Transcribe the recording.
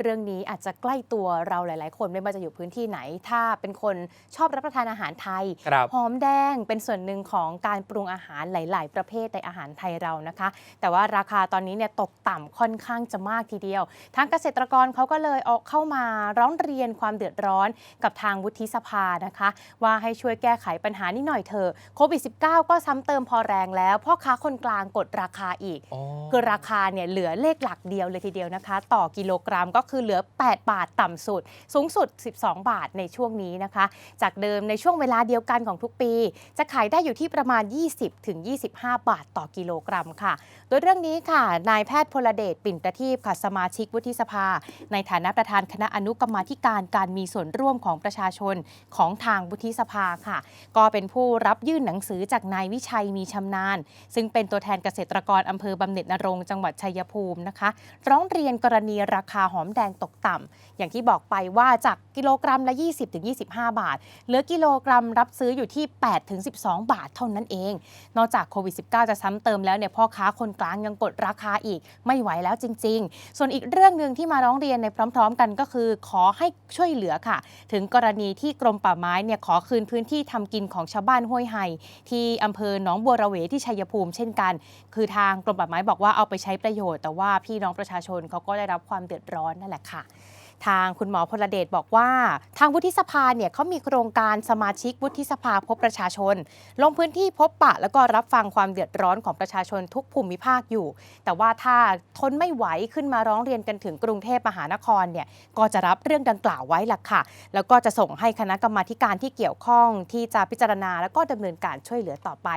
เรื่องนี้อาจจะใกล้ตัวเราหลาย ๆ คนไม่ว่าจะอยู่พื้นที่ไหน ถ้าเป็นคนชอบรับประทานอาหารไทยครับหอมแดงเป็นส่วนหนึ่งของการปรุงอาหารหลาย ๆ ประเภทในอาหารไทยเรานะคะ แต่ว่าราคาตอนนี้เนี่ยตกต่ำค่อนข้างจะมากทีเดียว ทางเกษตรกรเขาก็เลยออกเข้ามาร้องเรียนความเดือดร้อนกับทางวุฒิสภานะคะ ว่าให้ช่วยแก้ไขปัญหานี้หน่อยเถอะโควิด -19 ก็ซ้ำเติมพอแรงแล้วพ่อค้าคนกลางกดราคาอีกอ๋อคือราคาเนี่ยเหลือเลขหลักเดียวเลยทีเดียวนะคะ ต่อกิโลกรัมก็คือเหลือ 8 บาทต่ำสุด สูงสุด 12 บาทในช่วงนี้นะคะ จากเดิมในช่วงเวลาเดียวกันของทุกปี จะขายได้อยู่ที่ประมาณ 20-25 บาทต่อกิโลกรัมค่ะ โดยเรื่องนี้ค่ะ นายแพทย์พลเดชปิ่นประทีปค่ะสมาชิกวุฒิสภา ในฐานะประธานคณะอนุกรรมาธิการการมีส่วนร่วมของประชาชนของทางวุฒิสภาค่ะ ก็เป็นผู้รับยื่นหนังสือจากนายวิชัยมีชำนาญ ซึ่งเป็นตัวแทนเกษตรกรอำเภอบำเหน็จนรงจังหวัดชัยภูมินะคะ ร้องเรียนกรณีราคาหอมแดงตกต่ำอย่างที่บอกไปว่าจากกิโลกรัมละ 20-25 บาท เหลือกิโลกรัมรับซื้ออยู่ที่ 8-12 บาทเท่านั้นเอง นอกจากโควิด -19 จะซ้ำเติมแล้วเนี่ยพ่อค้าคนกลางยังกดราคาอีกไม่ไหวแล้วจริง ๆ ส่วนอีกเรื่องหนึ่งที่มาร้องเรียนในพร้อม ๆ กันก็คือขอให้ช่วยเหลือค่ะ ถึงกรณีที่กรมป่าไม้เนี่ยขอคืนพื้นที่ทำกินของชาวบ้านห้วยไห่ที่อำเภอหนองบัวระเวที่ชัยภูมิเช่นกัน คือทางกรมป่าไม้บอกว่าเอาไปใช้ประโยชน์ แต่ว่าพี่น้องประชาชนเขาก็ได้รับความเดือดร้อนนั่นแหละค่ะ ทางคุณหมอพลเดชบอกว่า ทางวุฒิสภาเนี่ยเขามีโครงการสมาชิกวุฒิสภาพบประชาชน ลงพื้นที่พบปะแล้วก็รับฟังความเดือดร้อนของประชาชนทุกภูมิภาคอยู่ แต่ว่าถ้าทนไม่ไหวขึ้นมาร้องเรียนกันถึงกรุงเทพมหานครเนี่ยก็จะรับเรื่องดังกล่าวไว้ล่ะค่ะ แล้วก็จะส่งให้คณะกรรมาการที่เกี่ยวข้องที่จะพิจารณาแล้วก็ดำเนินการช่วยเหลือต่อไป